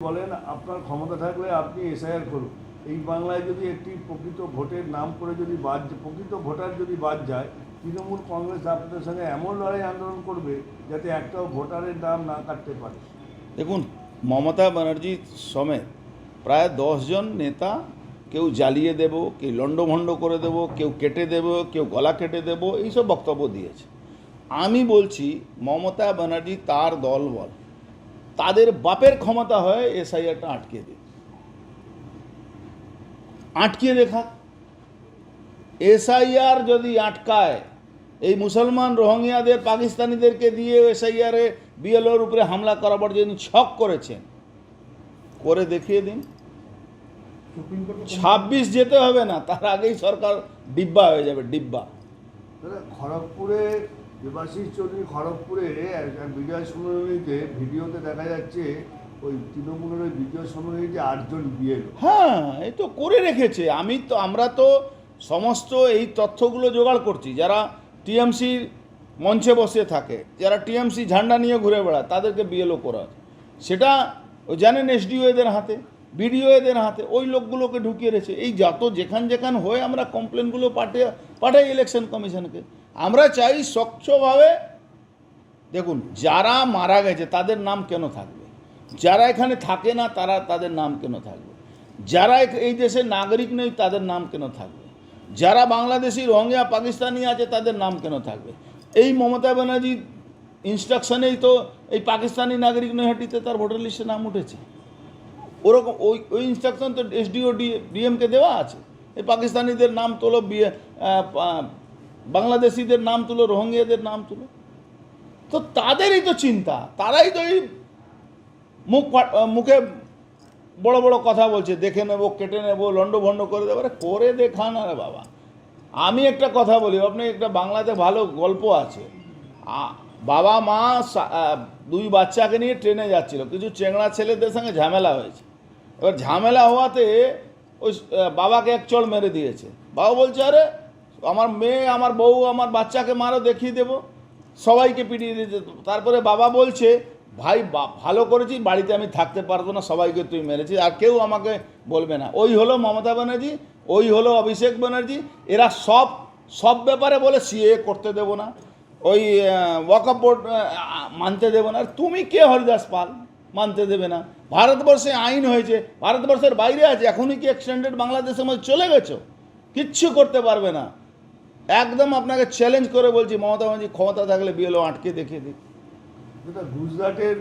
বলেন, আপনার ক্ষমতা থাকলে আপনি এসআইআর করুন। এই বাংলায় যদি একটি প্রকৃত ভোটের নাম করে যদি বাদ প্রকৃত ভোটার যদি বাদ যায়, তৃণমূল কংগ্রেস আপনাদের সঙ্গে এমন লড়াই আন্দোলন করবে যাতে একটাও ভোটারের নাম না কাটতে পারে। দেখুন, মমতা ব্যানার্জি সমেত প্রায় দশজন নেতা কেউ জ্বালিয়ে দেব, কেউ লণ্ডভণ্ড করে দেব, কেউ কেটে দেব, কেউ গলা কেটে দেব, এইসব বক্তব্য দিয়েছে। আমি বলছি, মমতা ব্যানার্জি তার দল বল। তাদের বাপের ক্ষমতা হয় এসআইআরটা আটকে দিক আটকে দেখা। এসআইআর যদি আটকায় এই মুসলমান রোহিঙ্গাদের পাকিস্তানিদেরকে দিয়ে এসআইআরে বিএলওর উপরে হামলা করাবার জন্য ছক করেছেন করে দেখিয়ে দিন। ছাব্বিশ যেতে হবে না তার আগেই সরকার ডিব্বা হয়ে যাবে ডিব্বা। খড়গপুরে দেবাশিস চৌধুরী খড়গপুরে এক- এক বিজয় সম্মেলনীতে ভিডিওতে দেখা যাচ্ছে ওই তৃণমূলের ওই বিজয় সম্মেলনীতে আটজন বিয়ে হ্যাঁ এই তো করে রেখেছে। আমি তো, আমরা তো সমস্ত এই তথ্যগুলো জোগাড় করছি। যারা টিএমসির মঞ্চে বসে থাকে, যারা টিএমসি ঝান্ডা নিয়ে ঘুরে বেড়ায়, তাদেরকে বিএলও করা। সেটা জানেন এসডিও এদের হাতে, বিডিও এদের হাতে, ওই লোকগুলোকে ঢুকিয়ে রেখেছে। এই যত যেখান যেখান হয়ে আমরা কমপ্লেনগুলো পাঠিয়ে পাঠাই ইলেকশন কমিশনকে আমরা চাই স্বচ্ছভাবে, দেখুন, যারা মারা গেছে, তাদের নাম কেন থাকবে? যারা এখানে থাকে না, তারা তাদের নাম কেন থাকবে? যারা এই দেশের নাগরিক নেই, তাদের নাম কেন থাকবে? যারা বাংলাদেশি, রোহিঙ্গা, পাকিস্তানি আছে, তাদের নাম কেন থাকবে? এই মমতা ব্যানার্জি ইনস্ট্রাকশনেই তো এই পাকিস্তানি নাগরিক নৈহাটিতে তার ভোটার লিস্টে নাম উঠেছে। ওরকম ওই ওই ইনস্ট্রাকশন তো এসডিও ডিএমকে দেওয়া আছে। এই পাকিস্তানিদের নাম তোলো, বিয়ে বাংলাদেশিদের নাম তুলো রোহিঙ্গাদের নাম তুলো। তো তাদেরই তো চিন্তা। তারাই তো এই মুখ মুখে বড় বড় কথা বলছে, দেখে নেব, কেটে নেব লন্ডভন্ড করে দেবো। আরে করে দেখান আরে বাবা। আমি একটা কথা বলি, আপনি একটা বাংলাতে ভালো গল্প আছে। বাবা মা দুই বাচ্চাকে নিয়ে ট্রেনে যাচ্ছিল। কিছু চেংড়া ছেলেদের সঙ্গে ঝামেলা হয়েছে। এবার ঝামেলা হওয়াতে ওই বাবাকে এক চড় মেরে দিয়েছে। বাবা বলছে, আরে আমার মেয়ে, আমার বউ, আমার বাচ্চাকে মারো, দেখিয়ে দেবো। সবাইকে পিটিয়ে দিতে তারপরে বাবা বলছে, ভাই ভালো করেছিস, বাড়িতে আমি থাকতে পারব না, সবাইকে তুই মেরেছিস, আর কেউ আমাকে বলবে না। ওই হলো মমতা ব্যানার্জি, ওই হলো অভিষেক ব্যানার্জি। এরা সব সব ব্যাপারে বলে সিএ করতে দেবো না, ওই ওয়াকআপ বোর্ড মানতে দেবো না। আর তুমি কে, হরিদাস পাল? মানতে দেবে না। ভারতবর্ষে আইন হয়েছে, ভারতবর্ষের বাইরে আছে, এখনই কি এক্সটেন্ডেড বাংলাদেশের মধ্যে চলে গেছো? কিচ্ছু করতে পারবে না। একদম আপনাকে চ্যালেঞ্জ করে বলছি মমতা ব্যানার্জি ক্ষমতা থাকলে বিএলও আটকে দেখিয়ে দিই গুজরাটের